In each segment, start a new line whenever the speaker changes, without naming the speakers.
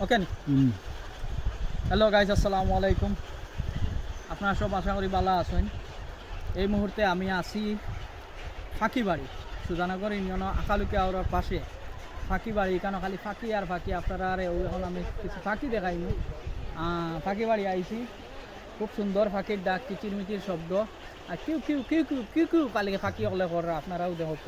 Okay
hello guys আসসালামু আলাইকুম আপনারা সব আশা করি ভালো আছেন এই মুহূর্তে আমি আছি ফাঁকিবাড়ি সুজানগর ইউনিয়ন আকালুকি আওয়ার পাশে ফাঁকিবাড়ি এখানে খালি ফাঁকি আর ফাঁকি আপনারা আর এখন আমি কিছু ফাঁকি দেখাইনি ফাঁকিবাড়ি আইছি খুব সুন্দর ফাঁকির ডাক কিচিরমিচির শব্দ আর কিউ কিউ কিউ কিউ কিউ কিউ পালিকে ফাঁকি হলে করা আপনারাও দেখক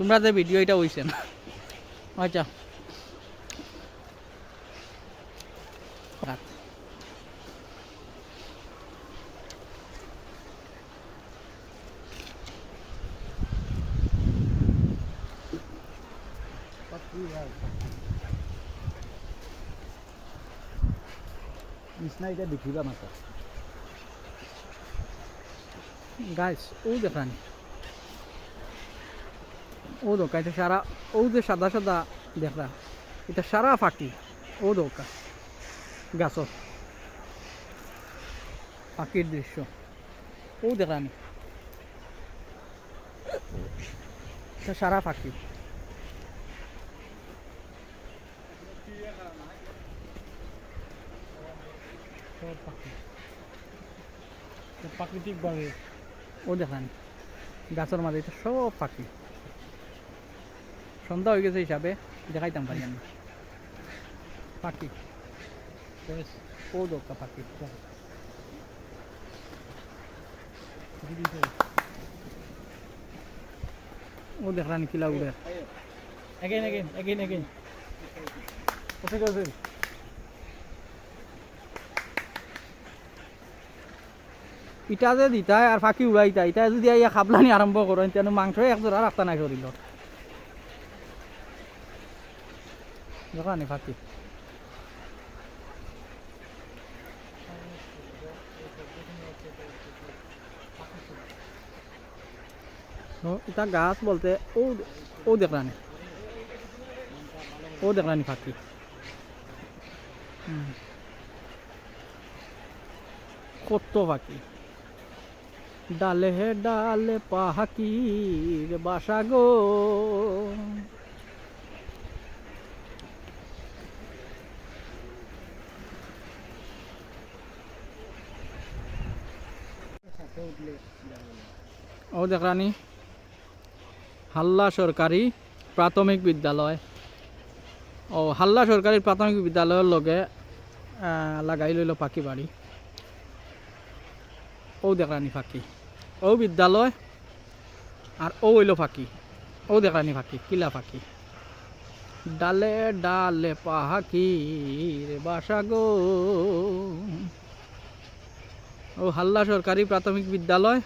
তোমরা যে ভিডিও এটা হইছে না আচ্ছা।
কৃষ্ণা এটা দেখিবা মাতা
গাইস ও দেখান। ও দোকা এটা সারা ও যে সাদা সাদা দেখা এটা সারা ফাঁকি ও দোকা গাছ পাখির দৃশ্য। ও দেখানি এটা সারা পাখি
প্রাকৃতিকভাবে
ও দেখান গাছের মাঝে এটা সব পাখি সন্ধ্যা হয়ে গেছে হিসাবে দেখাইতাম পারি আমি। পাখি ও দোকা পাখি ও দেখলাম কিলা উড়ে
এগেইন এগেইন কোথায় গেছে
ইটা যে দিতাই আর ফাঁকি উড়াইতা ইটা যদি খাবলানি আরম্ভ করেন তেন মাংস একজোড়া রাখতা নাই শরীর দোকানে ফাঁকি ইটা গাছ বলতে ও ও দেখলানি ও দেখলানি ফাঁকি। কত পাখি ডালে হে ডালে পাহাকির বাসা গো ও দেখরানি হাল্লা সরকারি প্রাথমিক বিদ্যালয়। ও, হাল্লা সরকারি প্রাথমিক বিদ্যালয়ের লগে লাগাই লইল পাখি বাড়ি ও দেখরানি ফাঁকি ও বিদ্যালয় আর ও হইল ফাঁকি ও দেখরানি ফাঁকি কিলা ফাঁকি ডালে ডালে পাহাকি রে বাসা গো। ও হাল্লা সরকারি প্রাথমিক বিদ্যালয়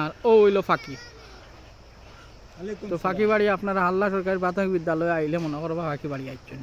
আর ও হইল ফাঁকি। তো ফাঁকি বাড়ি আপনারা হাল্লা সরকারি প্রাথমিক বিদ্যালয়ে আইলে মনে করবা ফাঁকি বাড়ি আইছেন।